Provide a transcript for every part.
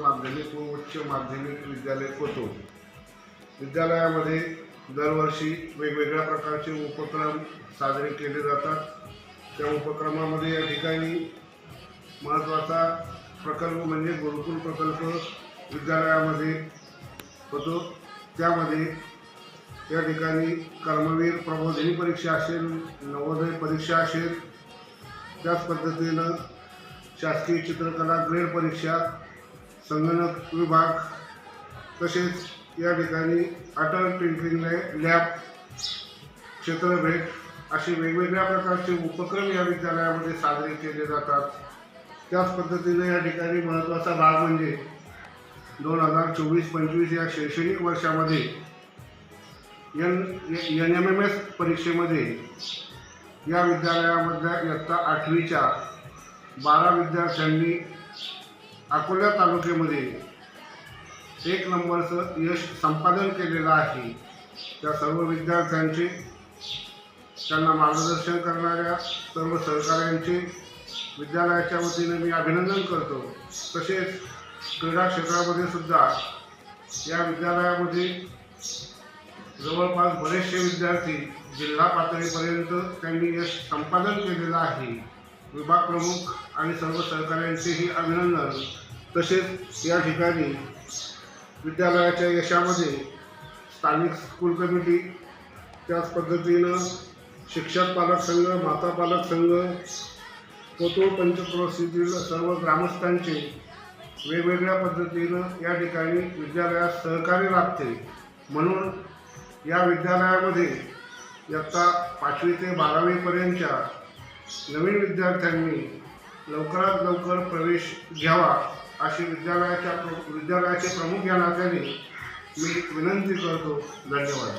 माध्यमिक व उच्च माध्यमिक विद्यालय कोतो विद्यालयामध्ये दरवर्षी वेगवेगळ्या प्रकारचे उपक्रम साजरे केले जातात. त्या उपक्रमामध्ये या ठिकाणी महत्त्वाचा प्रकल्प म्हणजे गुरुकुल प्रकल्प विद्यालयामध्ये होतो. त्यामध्ये या ठिकाणी कर्मवीर प्रबोधिनी परीक्षा असेल नवोदय परीक्षा असेल त्याच पद्धतीनं शासकीय चित्रकला ग्रेड परीक्षा संगणक विभाग तसेच या ठिकाणी अटल टिंकरिंग लॅब क्षेत्रभेट असे वेगवेगळ्या प्रकारचे उपक्रम या विद्यालयामध्ये साजरे केले जातात. त्याच पद्धतीने या ठिकाणी महत्त्वाचा भाग म्हणजे दोन हजार चोवीस पंचवीस या शैक्षणिक वर्षामध्ये N N M M S परीक्षेमध्ये या विद्यालयामधल्या इयत्ता आठवीच्या बारा विद्यार्थ्यांनी अकोला तालुक्यामध्ये एक नंबरचं यश संपादन केलेलं आहे. त्या सर्व विद्यार्थ्यांचे त्यांना मार्गदर्शन करणाऱ्या सर्व सहकाऱ्यांचे विद्यालयाच्या वतीने मी अभिनंदन करतो. तसेच क्रीडा क्षेत्रामध्ये सुद्धा या विद्यालयामध्ये जवळपास बरेचसे विद्यार्थी जिल्हा पातळीपर्यंत त्यांनी यश संपादन केलेलं आहे. विभाग प्रमुख आणि सर्व सहकाऱ्यांचेही अभिनंदन. तसेच या ठिकाणी विद्यालयाच्या यशामध्ये स्थानिक स्कूल कमिटी त्याच पद्धतीनं शिक्षक पालक संघ माता पालक संघ कोतो पंचक्रोशीतील सर्व ग्रामस्थांचे वेगवेगळ्या पद्धतीनं या ठिकाणी विद्यालयात सहकार्य लाभते म्हणून या विद्यालयामध्ये इयत्ता पाचवी ते बारावीपर्यंतच्या नवीन विद्यार्थ्यांनी लवकरात लवकर प्रवेश घ्यावा. अशी विद्यालयाच्या विद्यालयाचे प्रमुख या नात्याने मी विनंती करतो. धन्यवाद.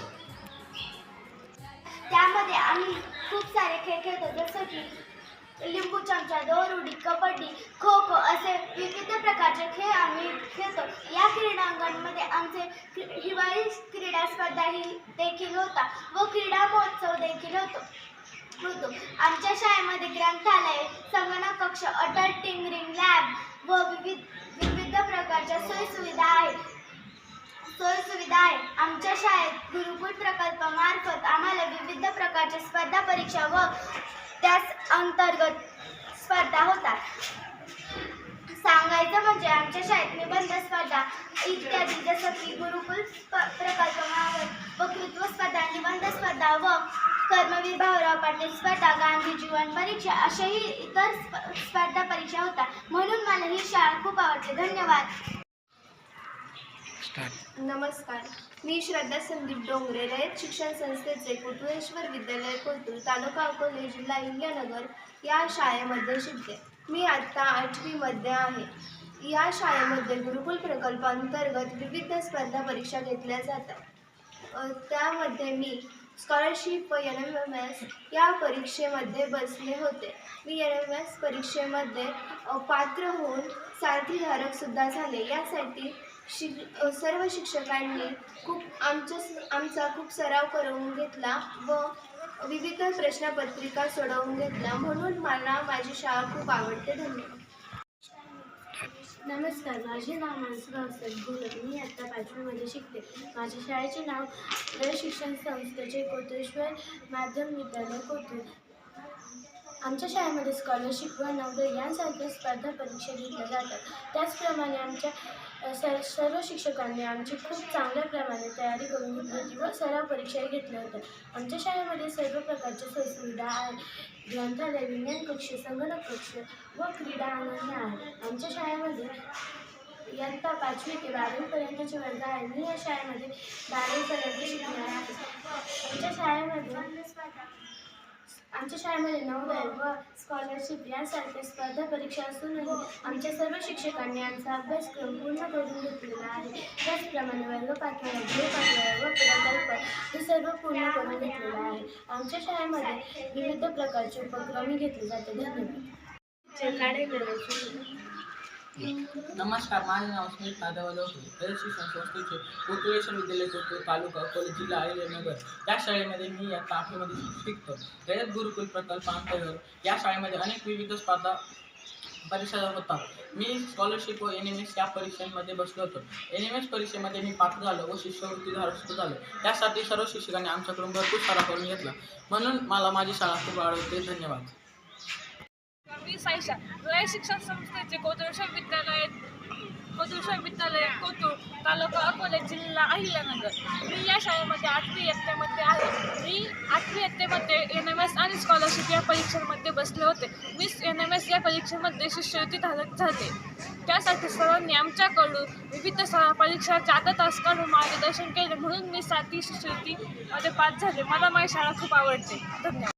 त्यामध्ये आम्ही खूप सारे खेळ खेळतो जसं की लिंबू चमचा दोरुडी कबड्डी खो खो असे विविध प्रकारचे खेळ आम्ही खेळतो. या क्रीडांगणमध्ये आमचे हिवाळी क्रीडा स्पर्धा ही देखील होता व क्रीडा महोत्सव देखील होतो. होतो. आमच्या शाळेमध्ये ग्रंथालय संगणक कक्ष अटल टिंगरिंग लॅब व विविध विविध प्रकारच्या सोयीसुविधा आहेत. सोयीसुविधा आहे आमच्या शाळेत गुरुकुल प्रकल्पामार्फत आम्हाला विविध प्रकारच्या स्पर्धा परीक्षा व त्याच अंतर्गत स्पर्धा होतात. सांगायचं म्हणजे आमच्या शाळेत निबंध स्पर्धा इत्यादी जसं की गुरुकुल प्रकल्प वक्तृत्व स्पर्धा निबंध स्पर्धा व कर्मवीर भाऊराव पाटील स्पर्धा गांधी जीवन परीक्षा अशाही इतर स्प- स्पर्धा परीक्षा होता म्हणून मला ही शाळा खूप आवडते. धन्यवाद. नमस्कार. मी श्रद्धा संदीप डोंगरे रयत शिक्षण संस्थेचे कुटुंबेश्वर विद्यालय कोतूर तालुका अकोले जिल्हा इंग्यानगर या शाळेमध्ये शिकते. मी आत्ता आठवीमध्ये आहे. या शाळेमध्ये गुरुकुल प्रकल्पांतर्गत विविध स्पर्धा परीक्षा घेतल्या जातात. अ, त्यामध्ये मी स्कॉलरशिप व एन एम एम एस या परीक्षेमध्ये बसले होते. मी एन एम एस परीक्षेमध्ये अ, पात्र होऊन सारथीधारकसुद्धा झाले. यासाठी शिक सर्व शिक्षकांनी खूप आमच्या आमचा खूप सराव करून घेतला व विविध प्रश्नपत्रिका सोडवून घेतल्या. म्हणून मला माझी शाळा खूप आवडते. धन्यवाद. नमस्कार. माझे नाव मानसगाव सद्गुरु मी आत्ता पाचवीमध्ये शिकते. माझ्या शाळेचे नाव शिक्षण संस्थेचे कोटेश्वर माध्यम विद्यालय कोथरूड. आमच्या शाळेमध्ये स्कॉलरशिप व नवोदय यांसारख्या स्पर्धा परीक्षा घेतल्या जातात. त्याचप्रमाणे आमच्या सर सर्व शिक्षकांनी आमची खूप चांगल्या प्रमाणे तयारी करून घेतली होती व सराव परीक्षाही घेतल्या होत्या. आमच्या शाळेमध्ये सर्व प्रकारच्या सोयीसुविधा आहेत ग्रंथालय विज्ञान कक्ष संगणक कक्ष व क्रीडा आनंद आहे. आमच्या शाळेमध्ये इयत्ता पाचवी ते बारावीपर्यंतचे वर्ग आहे. मी या शाळेमध्ये बारावीपर्यंत शिकणार आहे. आमच्या शाळेमध्ये आमच्या शाळेमध्ये नवोदय व स्कॉलरशिप यासारख्या स्पर्धा परीक्षा असूनही आमच्या सर्व शिक्षकांनी आमचा अभ्यासक्रम पूर्ण करून घेतलेला आहे. त्याचप्रमाणे वर्ग पातळ्या गृह पातळ्या व प्रकल्प हे सर्व पूर्ण करून घेतलेलं आहे. आमच्या शाळेमध्ये विविध प्रकारचे उपक्रमही घेतले जाते धन्यवाद. नमस्कार माझे नाव स्मित नादेवा लवकर शिक्षण संस्थेचे कोतुळेश्वर विद्यालय कोतूर तालुका अकोले जिल्हा अहिल्यानगर या शाळेमध्ये मी आता आठवीमध्ये शिकतो. रयत गुरुकुल प्रकल्पांतर्गत या शाळेमध्ये अनेक विविध स्पर्धा परीक्षा होता मी स्कॉलरशिप व एन एम एस या परीक्षांमध्ये बसलो होतो. एन एम एस परीक्षेमध्ये मी पात्र झालो व शिष्यवृत्ती धारक झालो. त्यासाठी सर्व शिक्षकांनी आमच्याकडून भरपूर सारा करून घेतला. म्हणून मला माझी शाळा खूप आवडते. धन्यवाद. मी साईशा. रय शिक्षण संस्थेचे कोतरेश्वर विद्यालय कोतरेश्वर विद्यालय कोतूर तालुका अकोले जिल्हा अहिल्यानगर. मी या शाळेमध्ये आठवी इयत्तेमध्ये आहे. मी आठवी इयत्तेमध्ये एन एम एस आणि स्कॉलरशिप या परीक्षांमध्ये बसले होते. मी एन एम एस या परीक्षेमध्ये शिष्यवृत्ती धारक झाले. त्यासाठी सर्वांनी आमच्याकडून विविध स परीक्षा जादा तास काढून मार्गदर्शन केले. म्हणून मी साती शिष्यवृत्तीमध्ये पास झाले. मला माझी शाळा खूप आवडते. धन्यवाद.